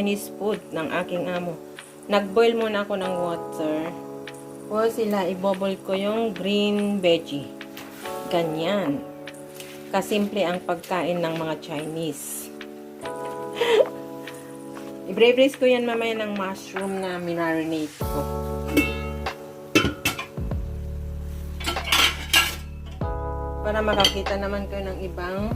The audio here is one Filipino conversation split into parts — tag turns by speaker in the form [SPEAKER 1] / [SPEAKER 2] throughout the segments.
[SPEAKER 1] Chinese food ng aking amo. Nagboil muna ako ng water. O sila, ibobol ko yung green veggie. Ganyan. Kasimple ang pagkain ng mga Chinese. I-braise ko yan mamaya ng mushroom na minarinate ko. Para makakita naman kayo ng ibang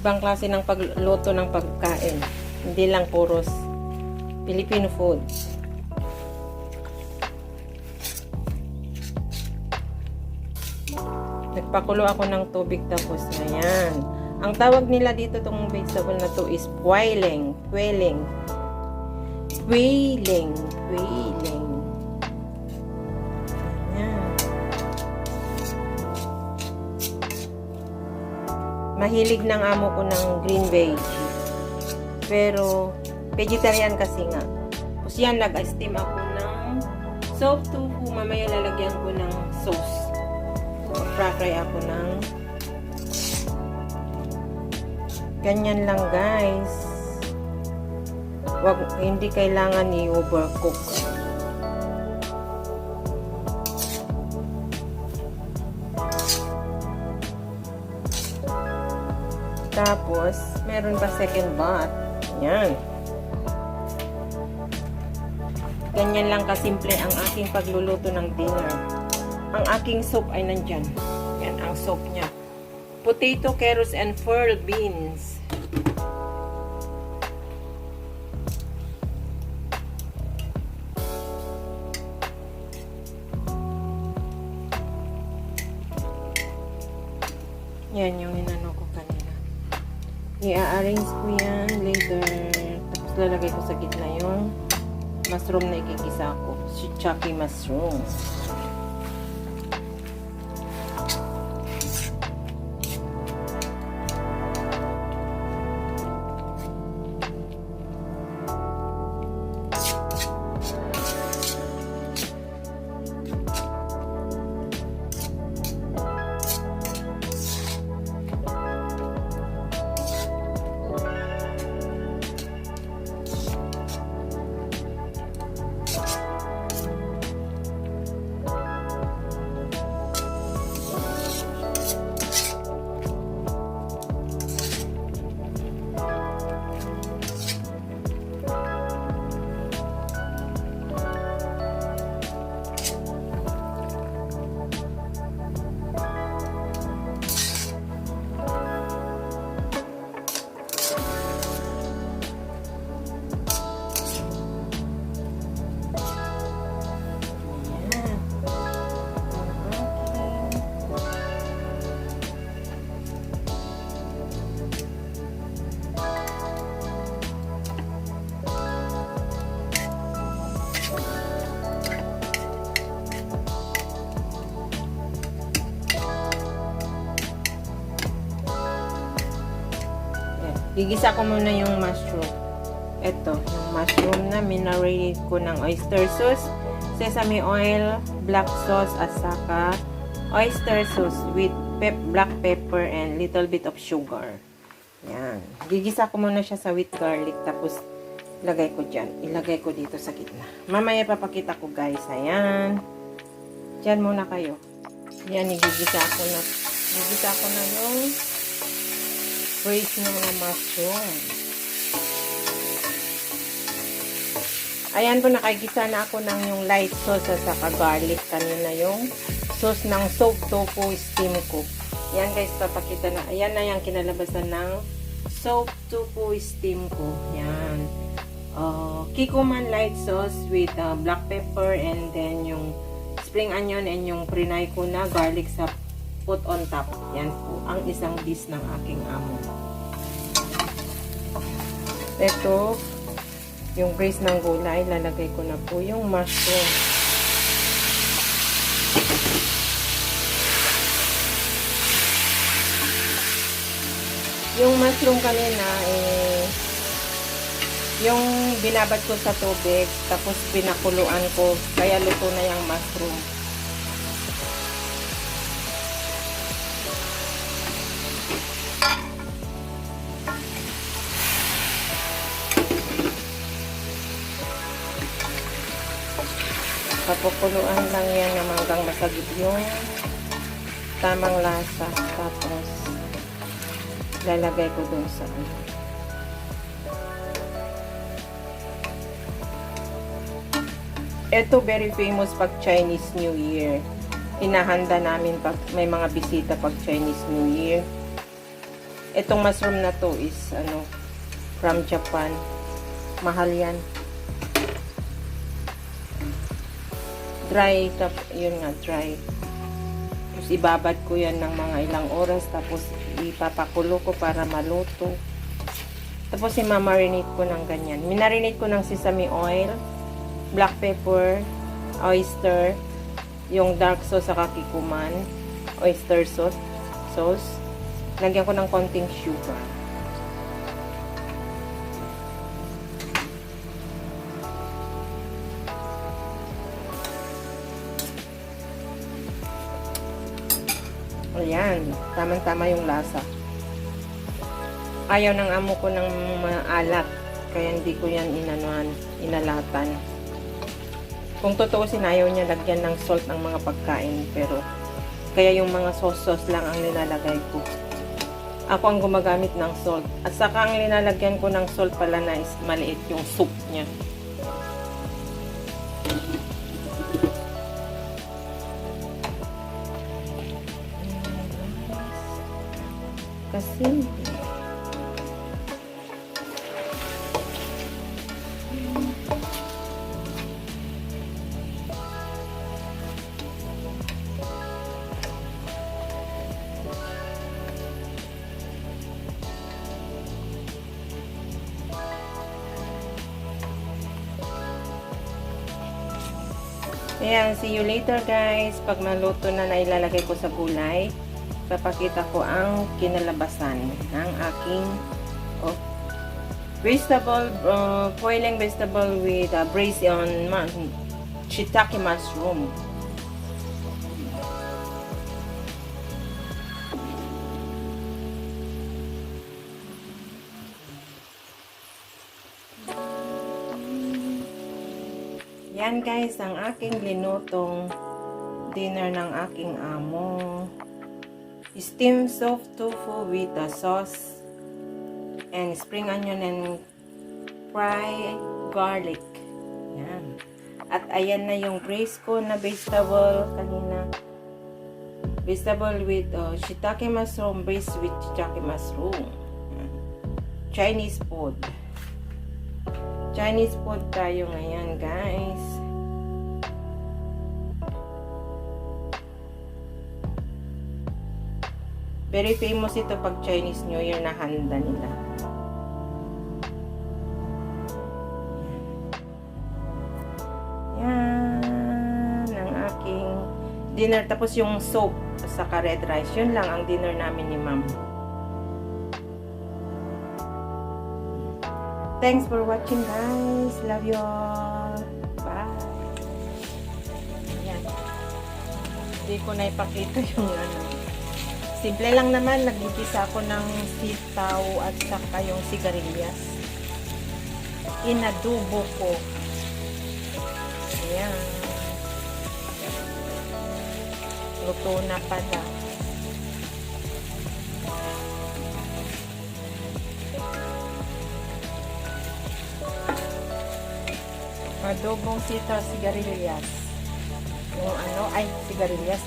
[SPEAKER 1] ibang klase ng pagluto ng pagkain. Hindi lang puros Filipino food. Nagpakulo ako ng tubig tapos na yan. Ang tawag nila dito tong vegetable na to is. Puweling. Puweling. Puweling. Yan. Mahilig ng amo ko ng green veggie. Pero, vegetarian kasi nga. Tapos yan, nag-steam ako ng soap tofu. Mamaya lalagyan ko ng sauce. Mag-fry ako ng ganyan lang guys. Wag, hindi kailangan i-overcook. Tapos, meron pa second bath. Yan. Ganyan lang kasimple ang aking pagluluto ng dinner. Ang aking soup ay nandyan. Yan ang soup niya. Potato, carrots, and pearl beans. Mushroom na ikikisa ko. Shiitake mushroom. Gigisa ko muna yung mushroom. Ito, yung mushroom na minarinate ko ng oyster sauce, sesame oil, black sauce, at saka oyster sauce with pep black pepper and little bit of sugar. Yan. Gigisa ko muna siya sa with garlic, tapos lagay ko dyan. Ilagay ko dito sa gitna. Mamaya papakita ko guys. Ayan. Dyan muna kayo. Yan, igigisa ko na. Igigisa ko na yung braise ng mga mushroom. Ayan po, nakagisa na ako ng yung light sauce at saka garlic. Kanina yung sauce ng soap tofu steam ko. Yan guys, papakita na. Ayan na yung kinalabasan ng soap tofu steam ko. Yan. Uh, Kikuman light sauce with uh, black pepper and then yung spring onion and yung prinay ko na garlic sa put on top. Yan po ang isang dish ng aking amo. Ito, yung brace ng gulay, lalagay ko na po yung mushroom. Yung mushroom kanina, eh, yung binabad ko sa tubig, tapos pinakuluan ko, kaya luto na yung mushroom. Papukuluan lang yan ng hanggang masagip yung tamang lasa. Tapos, lalagay ko dun sa ano. Ito very famous pag Chinese New Year. Inahanda namin pag may mga bisita pag Chinese New Year. Itong mushroom na to is ano from Japan. Mahal yan. Dry, tap, yun nga, dry. Tapos ibabad ko yan ng mga ilang oras tapos ipapakulo ko para maluto. Tapos imamarinate ko ng ganyan. Minarinate ko ng sesame oil, black pepper, oyster, yung dark sauce sa kikuman, oyster sauce, sauce. Lagyan ko ng konting sugar. Ayan, tamang-tama yung lasa. Ayaw ng amo ko ng maalat, kaya hindi ko yan inanuan, inalatan. Kung totoo sinayaw niya lagyan ng salt ng mga pagkain, pero kaya yung mga sauce-sauce lang ang nilalagay ko. Ako ang gumagamit ng salt. At saka ang linalagyan ko ng salt pala na is maliit yung soup niya. Ayan, see you later guys. Pag maluto na na ilalagay ko sa gulay, papakita ko ang kinalabasan ng aking oh, vegetable, uh, boiling vegetable with uh, braised on ma shiitake mushroom. Yan guys, ang aking linutong dinner ng aking amo. Steamed soft tofu with a sauce and spring onion and fried garlic. Yan. At ayan na yung braised ko na vegetable kanina. Vegetable with uh, shiitake mushroom, braised with shiitake mushroom. Chinese food. Chinese food tayo ngayon, guys. Very famous ito pag Chinese New Year na handa nila. Yan ang aking dinner. Tapos yung soup sa red rice. Yun lang ang dinner namin ni ma'am. Thanks for watching guys. Love you all. Bye. Ayan. Hindi ko na ipakita yung ano. Simple lang naman. Nagigisa ako ng sitaw at saka yung sigarilyas. Inadubo ko. Ayan. Luto na pala. adobong sitaw sigarilyas. Yung ano, ay sigarilyas.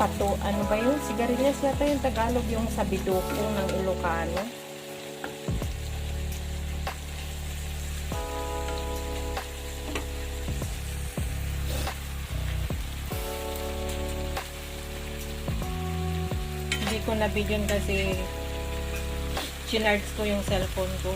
[SPEAKER 1] Pato, ano ba yun? Sigarilyas yata yung Tagalog, yung sabidukong ng Ilocano. Hindi ko na video kasi chinards ko yung cellphone ko.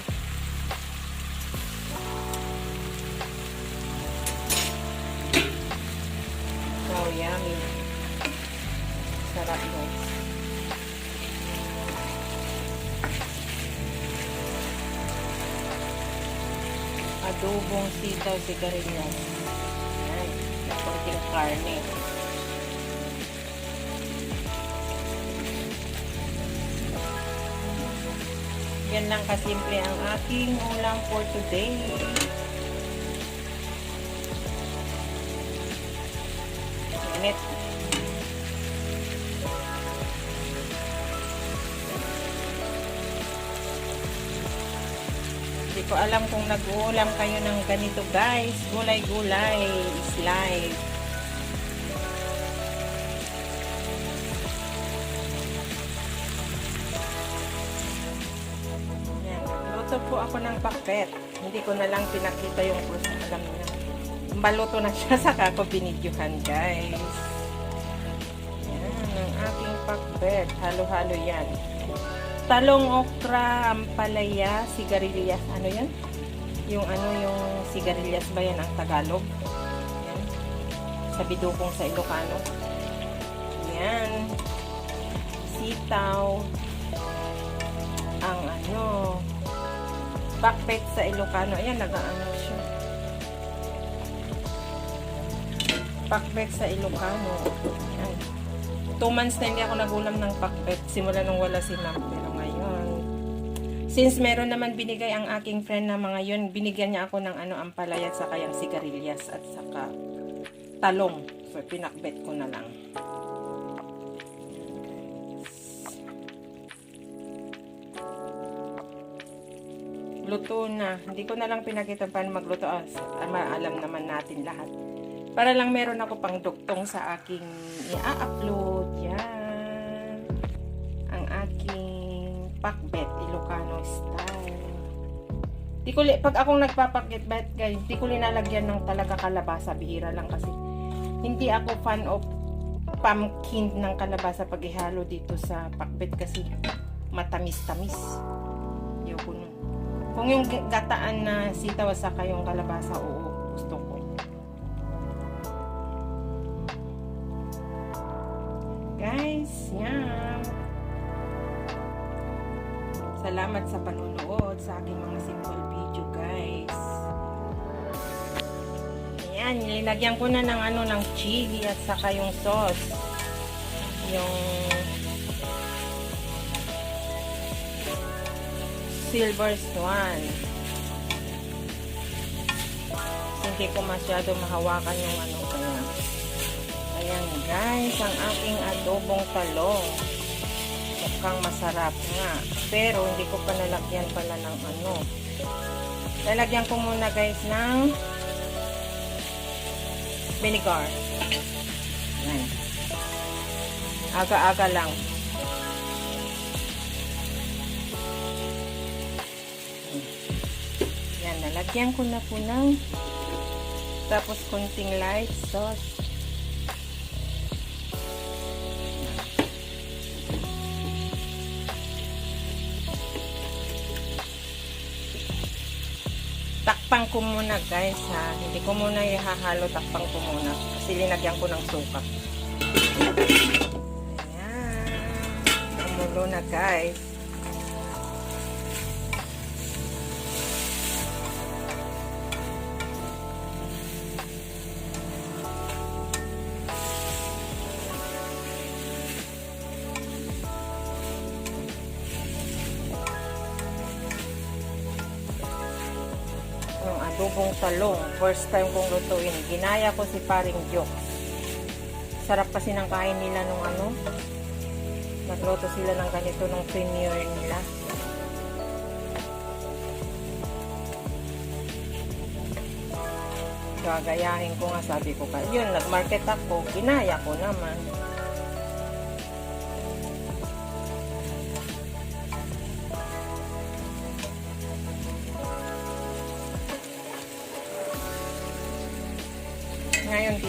[SPEAKER 1] Adobong sitaw sigarilyas. Yan. Nakunting karne. Yan lang kasimple ang aking ulam for today. mainit. Ko alam kung nag-uulam kayo ng ganito guys. Gulay-gulay is life. Yan. Luto po ako ng pakpet. Hindi ko na lang pinakita yung puso. Alam niyo. Baluto na siya saka ko binidyohan guys. Yan. Ang aking pakpet. Halo-halo yan. Talong okra, ampalaya, sigarilyas. Ano yan? Yung ano yung sigarilyas ba yan ang Tagalog? Yan. Sa bidukong sa Ilocano. Yan. Sitaw. Ang ano, bakpet sa Ilocano. Ayan, nag-ano siya. Pakpet sa Ilocano. Ayan. Two months na hindi ako nagulam ng pakpet. Simula nung wala si ma'am. Since meron naman binigay ang aking friend na mga yun, binigyan niya ako ng ano, ampalaya at saka yung sigarilyas at saka talong. So, pinakbet ko na lang. luto na. Hindi ko na lang pinakita paano magluto. Ah, alam naman natin lahat. Para lang meron ako pang duktong sa aking i-upload. Yan. Ang aking pakbet. Di ko, pag akong nagpapakbet, guys, di ko linalagyan ng talaga kalabasa. Bihira lang kasi. Hindi ako fan of pumpkin ng kalabasa pag ihalo dito sa pakbet kasi matamis-tamis. Ayoko nun. Kung yung gataan na sitaw saka yung kalabasa, oo, Salamat sa panunood sa aking mga simple video, guys. Ayan, nilagyan ko na ng ano, ng chili at saka yung sauce. Yung silver swan. Hindi ko masyado mahawakan yung ano kaya. Ayan guys, ang aking adobong talong. Mukhang masarap nga. Pero hindi ko pa nalagyan pala ng ano. Lalagyan ko muna guys ng vinegar. Ayan. Aga-aga lang. Yan, nalagyan ko na po ng tapos konting light sauce. Takpan ko muna guys ha. Hindi ko muna ihahalo, takpan ko muna. Kasi linagyan ko ng suka. Ayan. Kumulo na guys. First time kong lutuin. Ginaya ko si paring Jok. Sarap kasi ng kain nila nung ano. Nagluto sila ng ganito nung premiere nila. Gagayahin ko nga sabi ko ka. Yun, nag-market ako. Ginaya ko naman.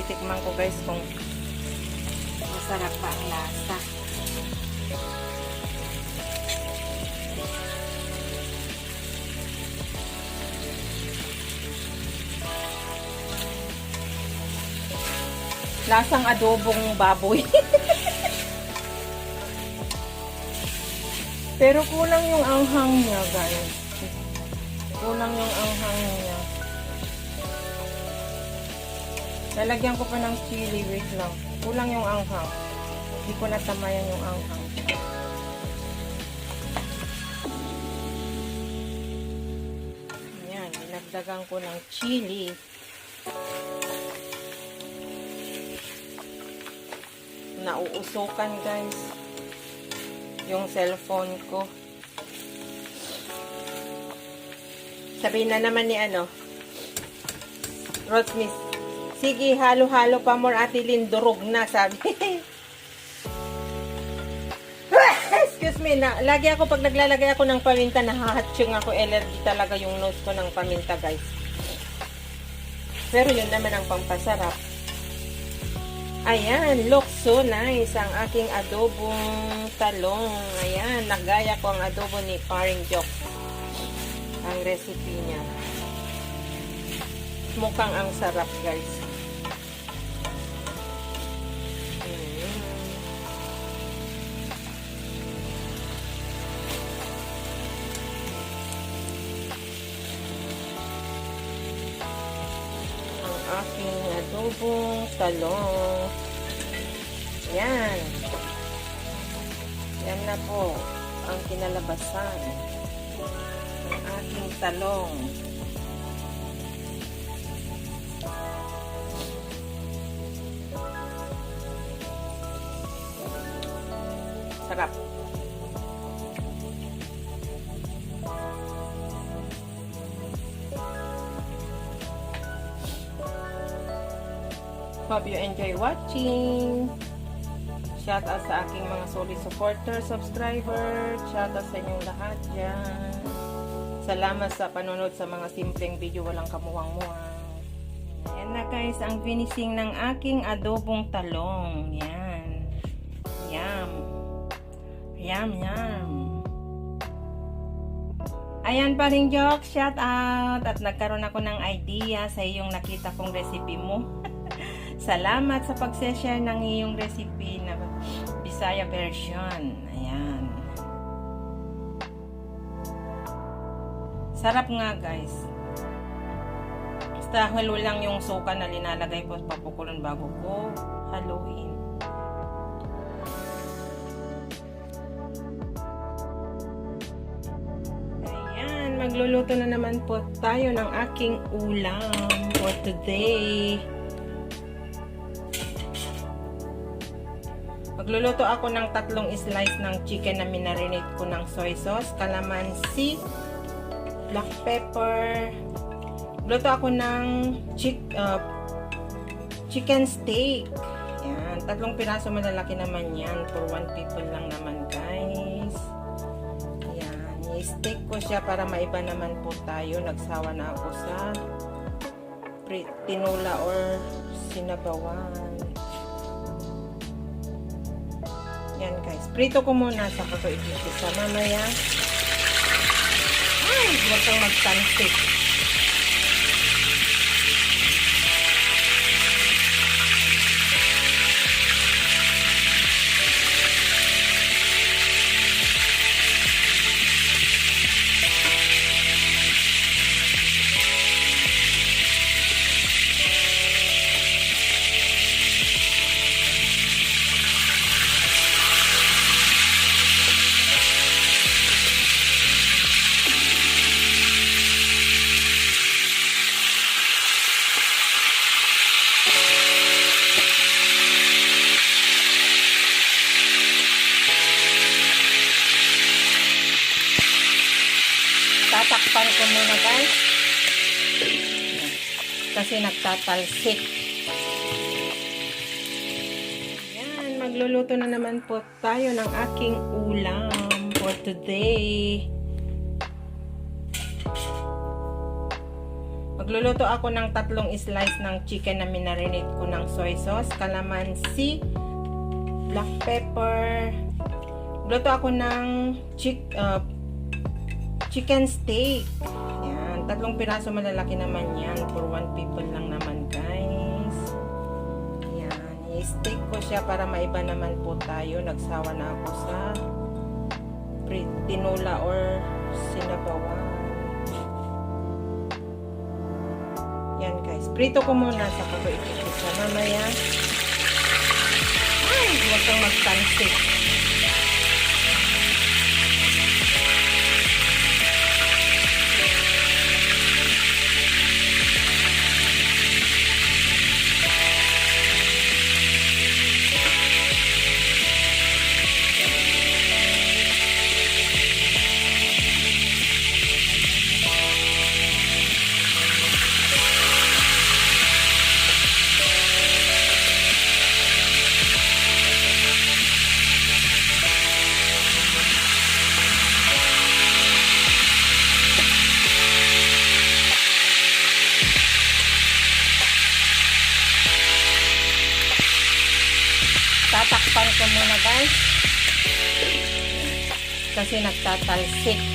[SPEAKER 1] Titikman ko guys kung masarap pa ang lasa. Lasang adobong baboy. Pero kulang yung anghang niya, guys. Kulang yung anghang niya. Lalagyan ko pa ng chili. Wait lang. Kulang yung anghang. Hindi ko natamayan yung anghang. Ayan. Dinagdagan ko ng chili. nauusukan guys. Yung cellphone ko. Sabihin na naman ni ano, Rosmis, sige, halo-halo pa more ate Lynn, durog na, sabi. Excuse me, na, lagi ako pag naglalagay ako ng paminta, nahahatsyong ako, allergy talaga yung nose ko ng paminta, guys. Pero yun naman ang pampasarap. Ayan, look so nice ang aking adobong talong. Ayan, nagaya ko ang adobo ni Paring Joke. Ang recipe niya. Mukhang ang sarap, guys. Adobong talong. Yan. Yan na po ang kinalabasan ng aking talong. Hope you enjoy watching. Shout out sa aking mga solid supporter, subscriber. Shout out sa inyong lahat dyan. Salamat sa panonood sa mga simpleng video walang kamuwang-muwang. Ayan na guys, ang finishing ng aking adobong talong. Yan. Yum. Yum, yum. Ayan pa rin joke, shout out. At nagkaroon ako ng idea sa iyong nakita kong recipe mo. Salamat sa pag-share ng iyong recipe na Bisaya version. Ayan. Sarap nga guys. Basta halo lang yung suka na linalagay ko at papukulon bago ko haluin. Magluluto na naman po tayo ng aking ulam for today. Magluluto ako ng tatlong slice ng chicken na minarinate ko ng soy sauce, calamansi, black pepper. Luto ako ng chick, uh, chicken steak. Yan, tatlong piraso malalaki naman yan. For one people lang naman, guys. Yan, i-steak ko siya para maiba naman po tayo. Nagsawa na ako sa tinula or sinabawan. Yan guys. Prito ko muna sa ko ito mamaya. Ay, huwag kang magtansik. Nagtatalsik yan magluluto na naman po tayo ng aking ulam for today magluluto ako ng tatlong slice ng chicken na minarinate ko ng soy sauce calamansi black pepper Luto ako ng chick, uh, chicken steak. Yan. Tatlong piraso malalaki naman yan. For one people lang I-steak ko siya para maiba naman po tayo. Nagsawa na ako sa tinula or sinabawan. Yan, guys. Prito ko muna sa ito sa mamaya. Ay, huwag kang magtansik. Kasi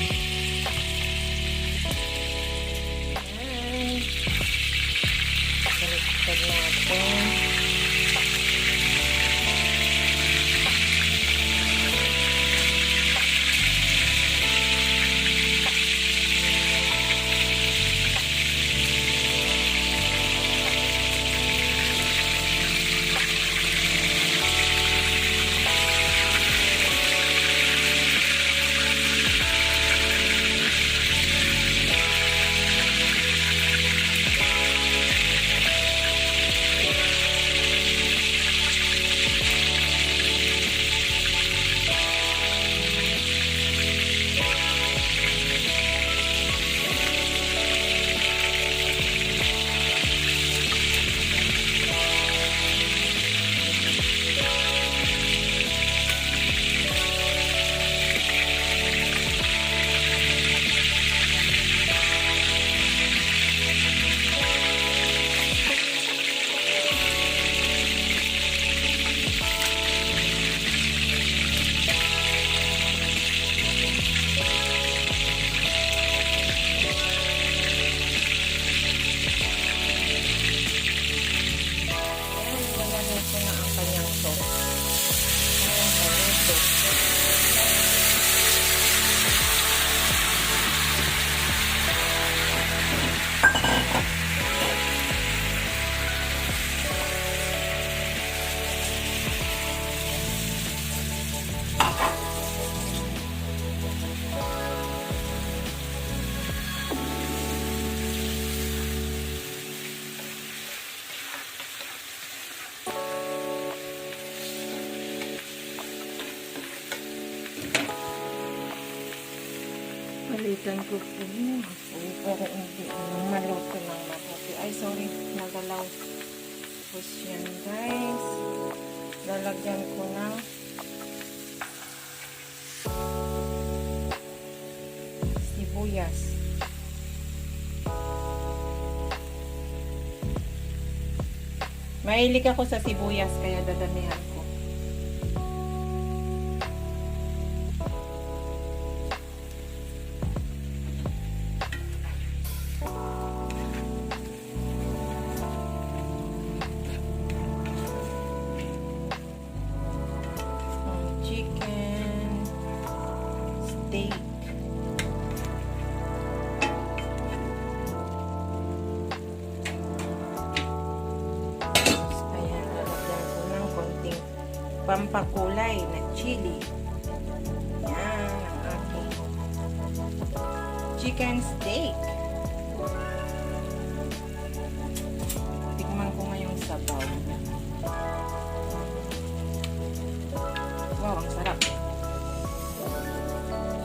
[SPEAKER 1] Balikan ko po. Pero hindi ano, maluto ng mabuti. Ay, sorry. Nagalaw. Tapos yan, guys. Lalagyan ko ng sibuyas. Mahilig ako sa sibuyas, kaya dadamihan chicken steak. Tikman ko ngayong sabaw. Wow, ang sarap.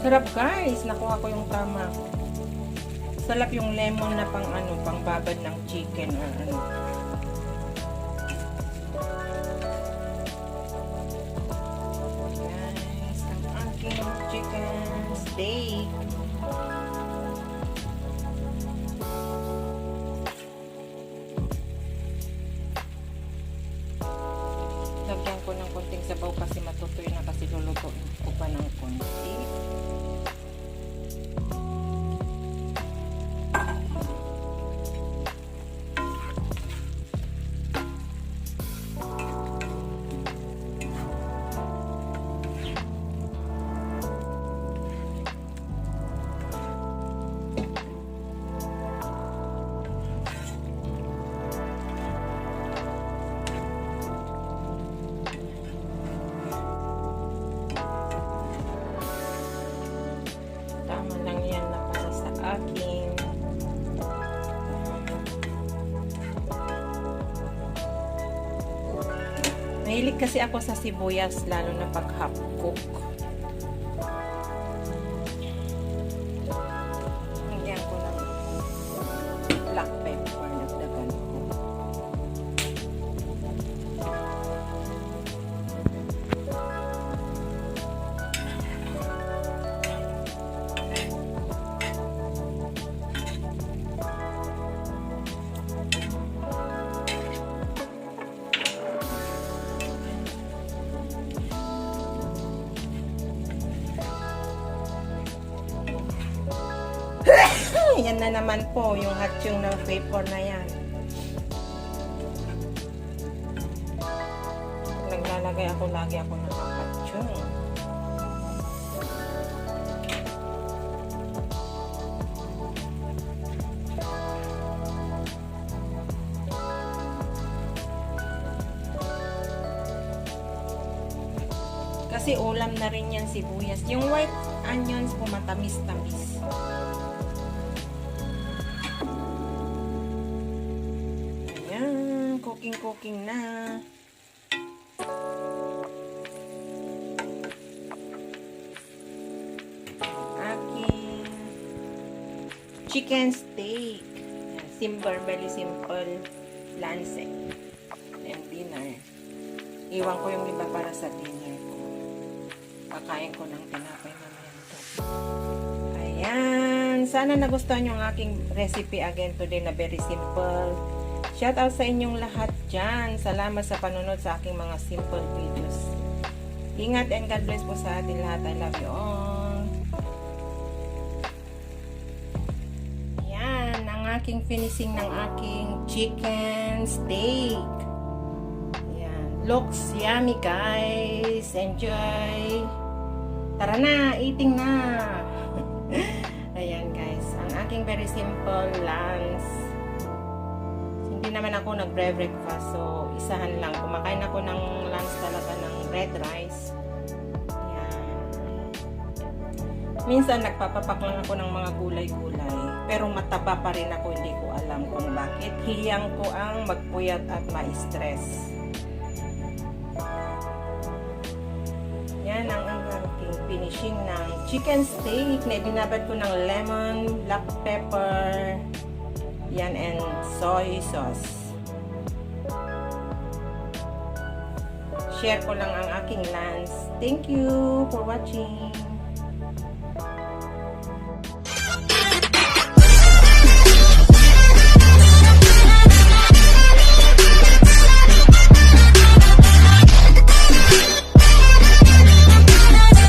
[SPEAKER 1] Sarap guys. Nakuha ko yung tama. Sarap yung lemon na pang ano, pang babad ng chicken or ano. Kasi ako sa sibuyas, lalo na pag half cook. Yan na naman po, yung hatching ng vapor na yan. Naglalagay ako, lagi ako ng hatching. Kasi ulam na rin yan sibuyas. Yung white onions po matamis-tamis. Cooking-cooking na. Aking chicken steak. Simple, very simple lansek. And dinner. Iwan ko yung iba para sa dinner ko. Kakain ko ng tinapay mamaya to. Ayan. Sana nagustuhan yung aking recipe again today na very simple. Shout out sa inyong lahat dyan. Salamat sa panunod sa aking mga simple videos. Ingat and God bless po sa atin lahat. I love you all. Yan. Ang aking finishing ng aking chicken steak. Yan. Looks yummy guys. Enjoy. Tara na, eating na. Ayan guys, ang aking very simple lunch. Naman ako nagbre-breakfast, so isahan lang. Kumakain ako ng lunch talaga ng red rice. Ayan. Minsan nagpapapak lang ako ng mga gulay-gulay. Pero mataba pa rin ako, hindi ko alam kung bakit. Hiyang ko ang magpuyat at ma-stress. Yan ang aking finishing ng chicken steak na binabad ko ng lemon, black pepper, yan, and soy sauce. Share ko lang ang aking lunch. Thank you for watching.